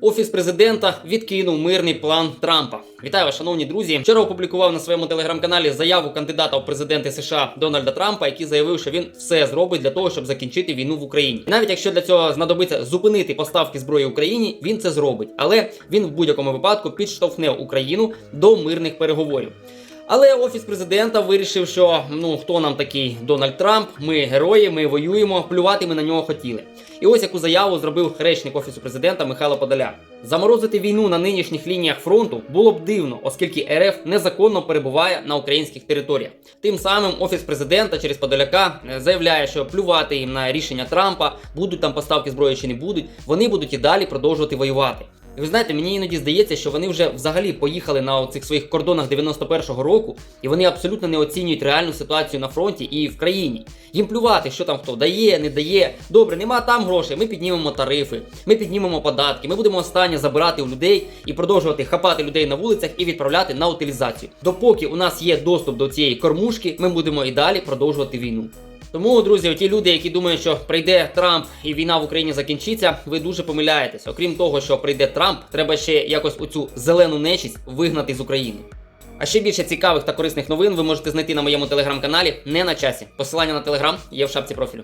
Офіс президента відкинув мирний план Трампа. Вітаю вас, шановні друзі. Вчора опублікував на своєму телеграм-каналі заяву кандидата у президенти США Дональда Трампа, який заявив, що він все зробить для того, щоб закінчити війну в Україні. І навіть якщо для цього знадобиться зупинити поставки зброї Україні, він це зробить. Але він в будь-якому випадку підштовхне Україну до мирних переговорів. Але офіс президента вирішив, що ну хто нам такий Дональд Трамп, ми герої, ми воюємо, плювати ми на нього хотіли. І ось яку заяву зробив речник офісу президента Михайло Подоляк. Заморозити війну на нинішніх лініях фронту було б дивно, оскільки РФ незаконно перебуває на українських територіях. Тим самим офіс президента через Подоляка е, заявляє, що плювати їм на рішення Трампа, будуть там поставки зброї чи не будуть, вони будуть і далі продовжувати воювати. Ви знаєте, мені іноді здається, що вони вже взагалі поїхали на цих своїх кордонах 91-го року, і вони абсолютно не оцінюють реальну ситуацію на фронті і в країні. Їм плювати, що там хто дає, не дає. Добре, нема там грошей. Ми піднімемо тарифи, ми піднімемо податки, ми будемо останнє забирати у людей і продовжувати хапати людей на вулицях і відправляти на утилізацію. Допоки у нас є доступ до цієї кормушки, ми будемо і далі продовжувати війну. Тому, друзі, ті люди, які думають, що прийде Трамп і війна в Україні закінчиться, ви дуже помиляєтесь. Окрім того, що прийде Трамп, треба ще якось оцю зелену нечість вигнати з України. А ще більше цікавих та корисних новин ви можете знайти на моєму телеграм-каналі не на часі. Посилання на телеграм є в шапці профілю.